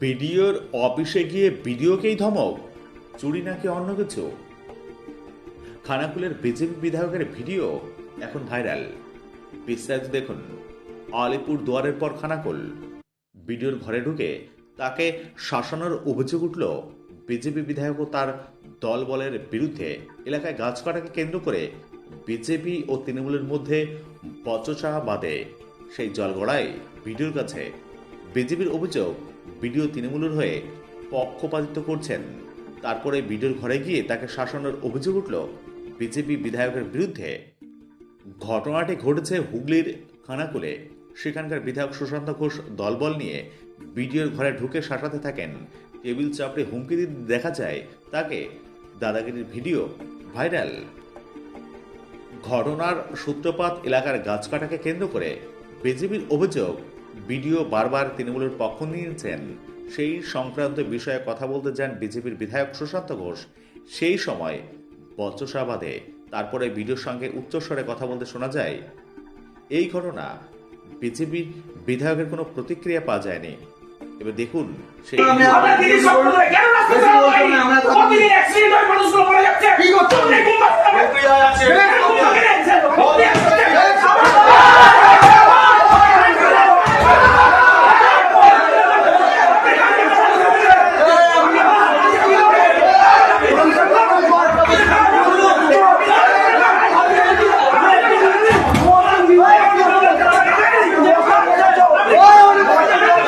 বিডিওর অফিসে গিয়ে বিডিওকেই ধমক। চুরি নাকি অন্য কিছু? খানাকুলের বিজেপি বিধায়কের ভিডিও এখন ভাইরাল। বিস্তারিত দেখুন। আলিপুর দুয়ারের পর খানাকুল। বিডিওর ঘরে ঢুকে তাকে শাসনের অভিযোগ উঠল। বিজেপি বিধায়ক ও তার দলবলের বিরুদ্ধে এলাকায় গাছ কাটাকে কেন্দ্র করে বিজেপি ও তৃণমূলের মধ্যে বচসা বাদে সেই জলগড়ায় বিডিওর কাছে বিজেপির অভিযোগ বিডিও তৃণমূলের হয়ে পক্ষপাতিত্ব করছেন। তারপরে বিডিওর ঘরে গিয়ে তাকে শাসনের অভিযোগ উঠল বিজেপি বিধায়কের বিরুদ্ধে। ঘটনাটি ঘটেছে হুগলির খানাকুলে। সেখানকার বিধায়ক সুশান্ত ঘোষ দলবল নিয়ে বিডিওর ঘরে ঢুকে শাসাতে থাকেন। টেবিল চাপড়ে হুমকি দিতে দেখা যায় তাকে দাদাগিরির ভিডিও ভাইরাল। ঘটনার সূত্রপাত এলাকার গাছ কাটাকে কেন্দ্র করে বিজেপির অভিযোগ বিডিও বারবার তৃণমূলের পক্ষ নিয়েছেন সেই সংক্রান্ত বিষয়ে কথা বলতে যান বিজেপির বিধায়ক সুশান্ত ঘোষ। সেই সময় বচসাবাদে তারপরে বিডিওর সঙ্গে উচ্চস্বরে কথা বলতে শোনা যায়, এই ঘটনা বিজেপির বিধায়কের কোনো প্রতিক্রিয়া পাওয়া যায়নি। এবার দেখুন সেই আমি আমরা দিদি সম্প্রদায় কেন রাস্তা বেশি চালাবো বলছো ভাই? না, আমরা তো- প্রতিদিন accident হয়, মানুষগুলো মারা যাচ্ছে। কি করছ? তোমরা এই মুম্বাই থেকে- এফআইআর আছে। এই মুম্বাই থেকে এনেছেন।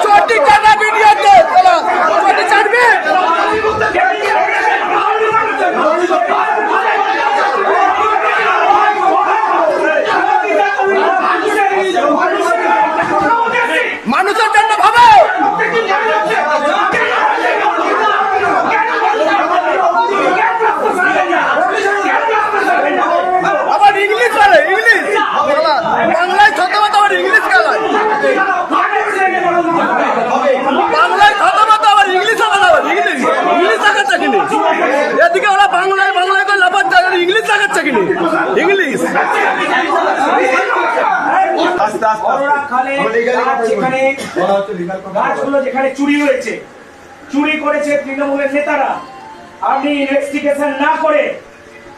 চটি কাটা ভিডিওতে চলো চটি ছাড়বে মানুষের জন্য ভাবে আবার ইংলিশ বলে ইংলিশ বাংলা বাংলায় ছোট মতো আবার ইংলিশ খেলায় বাংলায় ছোট মতো আবার ইংলিশ হবে না আবার ইংলিশ ইংলিশ দেখাচ্ছে কিনি এদিকে ওরা বাংলায় বাংলায় করে লাফাচ্ছে আর ইংলিশ দেখাচ্ছে কিনি ইংলিশ গাছগুলো যেখানে চুরি হয়েছে চুরি করেছে তৃণমূলের নেতারা আপনি ইনভেস্টিগেশন না করে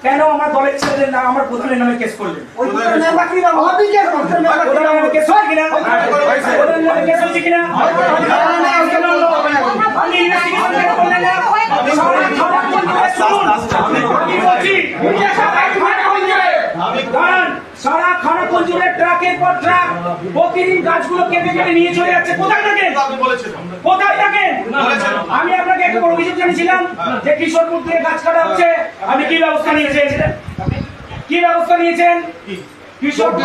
কেন আমার দলের ছেলেদের না আমার প্রধানের নামে কেস করলেন? প্রধানের নামে কেস হয়েছে কিনা প্রধানের নামে কেস হয়েছে কিনা আপনি ইনভেস্টিগেশন কেন করলেন না সারা খাবার বন্ধ করে শুনুন। আমি বলছি, সারা খানাকুল জুড়ে ট্রাকের পর ট্রাক প্রতিদিন গাছগুলো কেটে কেটে নিয়ে চলে যাচ্ছে। কোথায় থাকেন? কোথায় থাকেন? আমি আপনাকে একটা বড় অভিযোগ জানিয়েছিলাম যে কিশোরপুর থেকে গাছ কাটা হচ্ছে। আপনি কি ব্যবস্থা নিয়েছেন? কি ব্যবস্থা নিয়েছেন? কিশোরপুর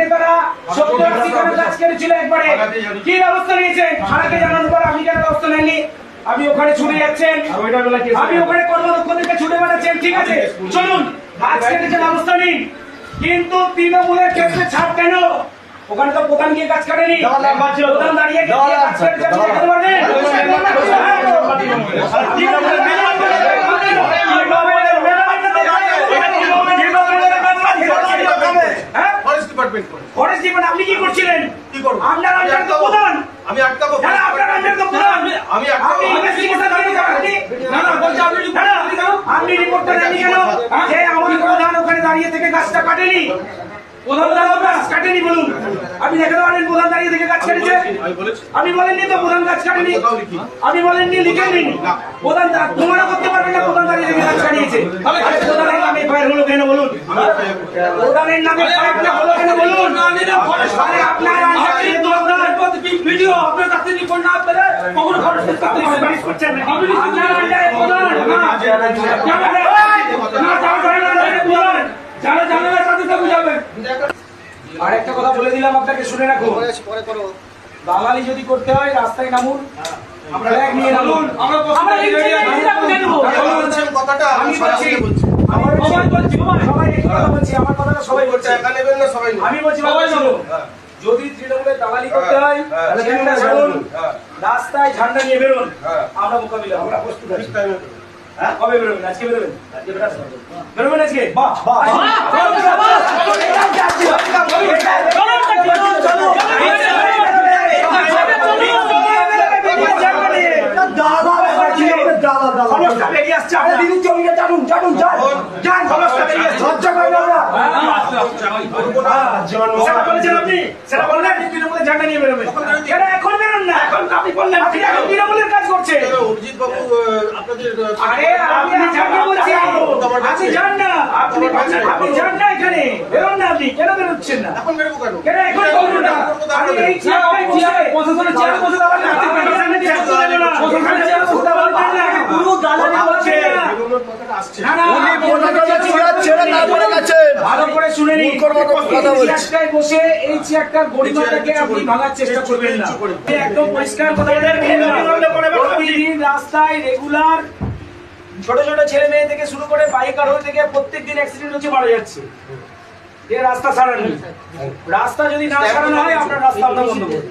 নেতারা সত্তর আশি খানা গাছ কেটেছিল একবারে। কি ব্যবস্থা নিয়েছেন? থানাকে জানানোর পর আপনি কেন ব্যবস্থা নেননি? আপনি ওখানে ছুটে যাচ্ছেন। আপনি ওখানে কর্মদক্ষদেরকে ছুটে বেড়াচ্ছেন ঠিক আছে? চলুন। গাছ যে ব্যবস্থা নিন কিন্তু তৃণমূলের ক্ষেত্রে ছাড় কেন? ওখানে তো প্রধান গিয়ে কাজ করেনি প্রধান দাঁড়িয়ে কেটেছে পারবেন হ্যাঁ? তৃণমূলের মেধাবী তৃণমূলের মেধাবী তৃণমূলের মেধাবী হ্যাঁ? ফরেস্ট ডিপার্টমেন্ট করে ফরেস্ট ডিপার্টমেন্ট আপনি কি করছিলেন? কি করব? আপনার আন্ডার তো প্রধান। আমি আটকাবো হ্যাঁ, আপনার আন্ডার তো প্রধান। আমি আটকাবো। ইনভেস্টিগেশন আপনি না, না, বলছি আপনি আপনি কেন? আপনি কেন? যে আমার প্রধান ওখানে দাঁড়িয়ে থেকে গাছটা কাটেনি। প্রধান গাছ কাটেনি বলুন। আপনি দেখাতে পারেন প্রধান দাঁড়িয়ে থেকে গাছ কেটেছে। আপনি বলেননি তো প্রধান গাছ কাটেনি? আপনি বলেননি লিখেননি প্রধান দা- প্রমাণও করতে পারবেন না প্রধান দাঁড়িয়ে থেকে গাছ কাটিয়েছে। প্রধানের নামে ফায়ার হলো কেন বলুন? প্রধানের নামে ফায়ারটা হলো ভিডিও আপনার কাছে রিপোর্ট না পেলে কখনো খরচ করতে যারা তাদেরকে বুঝাবেন। আর একটা কথা বলে দিলাম আপনাকে শুনে রাখুন। দালালি যদি করতে হয় রাস্তায় নামুন। নিয়ে নামুন। আমরা কথাটা আমি আমি সরাসরি বলছি। আমি বলছি বাবা যদি তৃণমূলের দালালি করতে হয় হ্যাঁ, হ্যাঁ, হ্যাঁ। রাস্তায় ঝান্ডা নিয়ে বেরোন হ্যাঁ। আমরা মোকাবিলা আমরা প্রস্তুত আছি। কবে বেরোবেন আজকে বেরোবেন আজকে বেরোবেন আজকে বাহ বাহ বেরিয়ে আসছে আপনার দিদি জমিকে জানুন জানুন যান যান খবরটা বেরিয়ে আসছে লজ্জা করে না সেটা বলেছেন আপনি সেটা বললেন তৃণমূলের ঝান্ডা নিয়ে বেরোবেন এখন বেরোন না এখন আপনি বললেন আপনি এখন তৃণমূলের কাজ করছে অরিজিৎ বাবু আপনাদের আরে আমি আপনাকে বলছি আপনি যান না আপনি আপনি যান না এখানে বেরোন না আপনি কেন বেরোচ্ছেন না এখন বেরোবো কেন কেন এখন বলুন না আমি এই চেয়ারটাই বসে প্রশাসনের চেয়ারে বসে দাঁড়ান না আপনি প্রশাসনের চেয়ারে বসে দাঁড়ান না প্রশাসনের চেয়ারে বসে দাঁড়ান না পুরো দালালি হচ্ছে বেরোনোর কথাটা আসছে। না না উনি প্রশাসনের চেয়ার ছেড়ে তারপরে গেছেন। ভালো করে শুনে নিন। কথা এই চেয়ারটায় বসে এই চেয়ারটার গরিমাটাকে আপনি ভাঙার চেষ্টা করবেন না। একদম পরিষ্কার কথা বলবেন রাস্তায় রেগুলার ছোট ছোট ছেলে মেয়ে থেকে শুরু করে বাইক আরোহী থেকে প্রত্যেক দিন অ্যাক্সিডেন্ট হচ্ছে মারা যাচ্ছে। রাস্তা সারানি রাস্তা যদি না সারানো হয় আপনার রাস্তা আমরা বন্ধ করব